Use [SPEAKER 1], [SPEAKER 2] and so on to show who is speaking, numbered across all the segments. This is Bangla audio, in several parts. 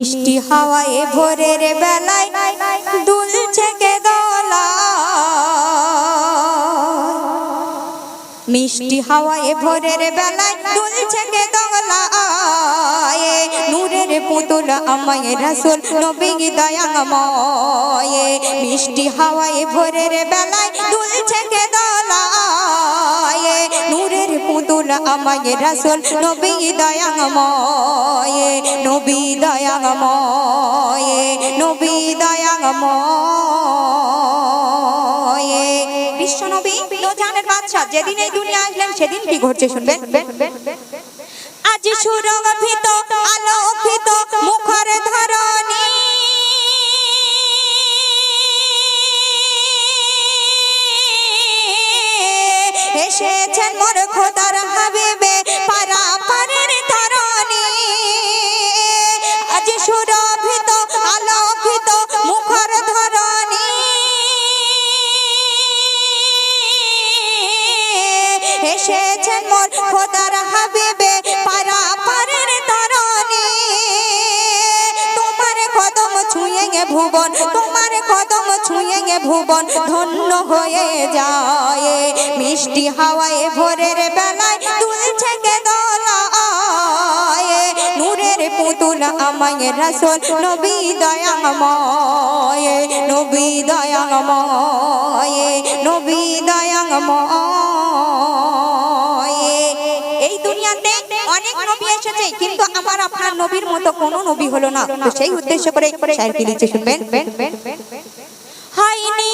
[SPEAKER 1] মিষ্টি হাওয়ায় ভোরের বেলায় দুলছে কে দোলা মিষ্টি হাওয়ায় ভোরের বেলায় দুলছে কে দোলা নূরের পুতুল আমায় রাসূল নবী দয়াময়। মিষ্টি হাওয়ায় ভোরের বেলায় দুলছে কে আমায় রাসূল, নবী নবী নবী বিশ্ব নবী জানের বাদশা যেদিন এই দুনিয়া আসলেন, সেদিন কি ঘটছে শুনবেন আজ সুরভিত আলোকিত, মুখর ধরণী। এসেছেন মোর খোদার কদম ছুঁয়ে ভুবন তোমার কদম ছুঁয়ে ভুবন ধন্য হয়ে যায়। মিষ্টি হাওয়ায় ভোরের বেলায় আমায় রাসূল, নবী দয়াময়, নবী নবী দয়াময়। এই দুনিয়াতে অনেক নবী এসেছে, কিন্তু আমার আপনার নবীর মতো কোনো নবী হলো না। তো সেই উদ্দেশ্য করে কি শুনবেন। হয়নি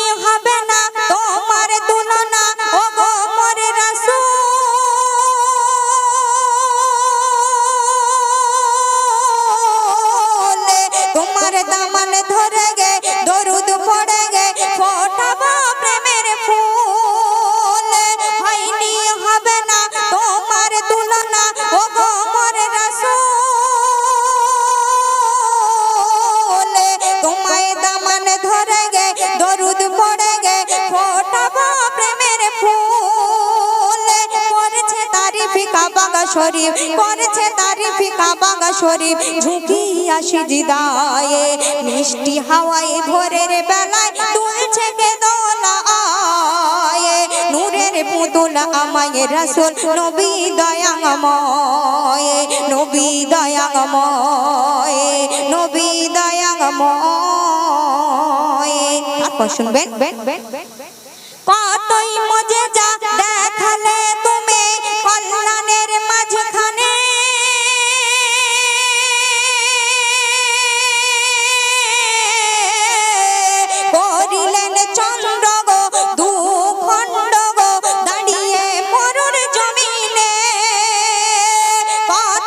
[SPEAKER 1] তোমার দামান ধরে গে, দরুদ পড়ে গে, ফোটাবো প্রেমের ফুল। হয়নি, হবে না তোমার তুলনা। শরীফ, করেছে তারিফি কাবাগা শরীফ। ঝুঁকি আসি জিদায়ে মিষ্টি হাওয়ায় ভোরের বেলায় তুলছে কে দোলায় নূরের পুতুল আমায় রাসূল, নবী দয়াময় নবী দয়াময় নবী দয়াময়। তারপর শুনবেন? কতই মজে যা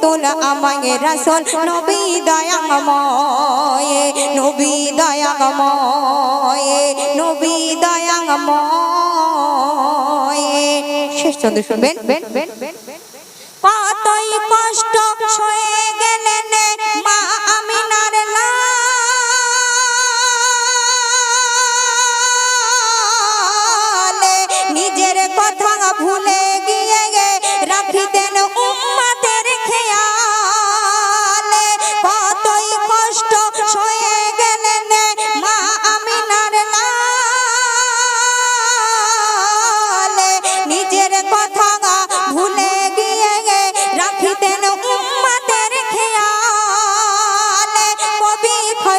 [SPEAKER 1] পুতুল আমায় রাসূল, নবী দয়াময় নবী দয়াময় নবী দয়াময় শুনবেন? কতই কষ্ট গেলেন মা আমিনার লাল। নিজের কথা ভুলে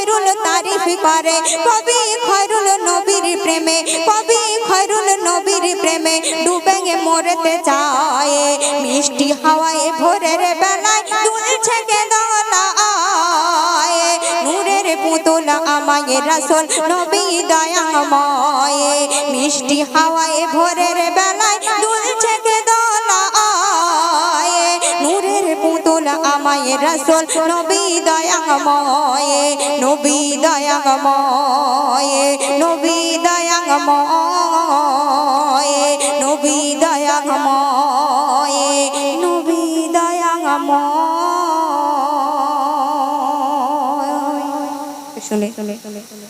[SPEAKER 1] খৈরুল তারিফ করে কবি খৈরুল নবীর প্রেমে, কবি খৈরুল নবীর প্রেমে ডুবে গে মরতে চায়। মিষ্টি হাওয়ায় ভোরের বেলায় দুলছে গে পুতুল আমায় মিষ্টি হাওয়ায় ভোরের বেলায় রসুল, নবী দয়াময় নবী দয়াময় নবী দয়াময় নবী দয়াময় নবী দয়াময় শুনে শুনে শুনে শুনে।